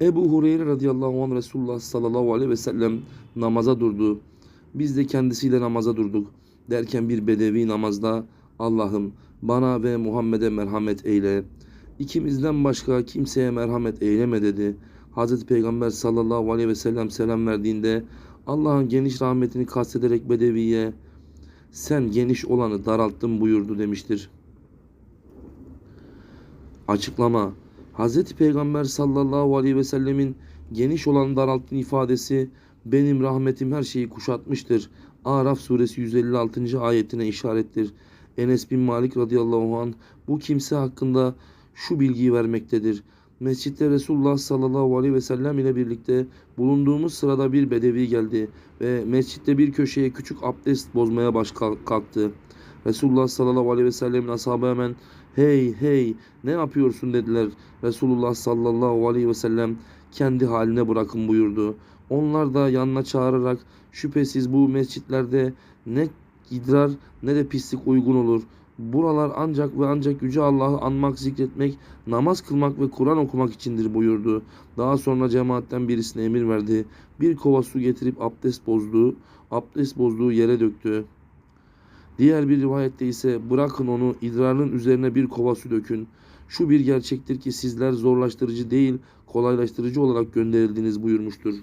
Ebu Hureyre radıyallahu anh Resulullah sallallahu aleyhi ve sellem namaza durdu. Biz de kendisiyle namaza durduk. Derken bir bedevi namazda Allah'ım bana ve Muhammed'e merhamet eyle. İkimizden başka kimseye merhamet eyleme dedi. Hazreti Peygamber sallallahu aleyhi ve sellem selam verdiğinde Allah'ın geniş rahmetini kastederek bedeviye sen geniş olanı daralttın buyurdu demiştir. Açıklama Hazreti Peygamber sallallahu aleyhi ve sellemin geniş olan daralttın ifadesi benim rahmetim her şeyi kuşatmıştır. Araf suresi 156. ayetine işarettir. Enes bin Malik radıyallahu anh bu kimse hakkında şu bilgiyi vermektedir. Mescitte Resulullah sallallahu aleyhi ve sellem ile birlikte bulunduğumuz sırada bir bedevi geldi ve mescitte bir köşeye küçük abdest bozmaya baş kalktı. Resulullah sallallahu aleyhi ve sellemin ashabı hemen hey hey ne yapıyorsun dediler. Resulullah sallallahu aleyhi ve sellem kendi haline bırakın buyurdu. Onlar da yanına çağırarak şüphesiz bu mescitlerde ne idrar ne de pislik uygun olur. Buralar ancak ve ancak Yüce Allah'ı anmak, zikretmek, namaz kılmak ve Kur'an okumak içindir buyurdu. Daha sonra cemaatten birisine emir verdi. Bir kova su getirip abdest bozduğu, abdest bozduğu yere döktü. Diğer bir rivayette ise bırakın onu idrarın üzerine bir kova su dökün. Şu bir gerçektir ki sizler zorlaştırıcı değil kolaylaştırıcı olarak gönderildiniz buyurmuştur.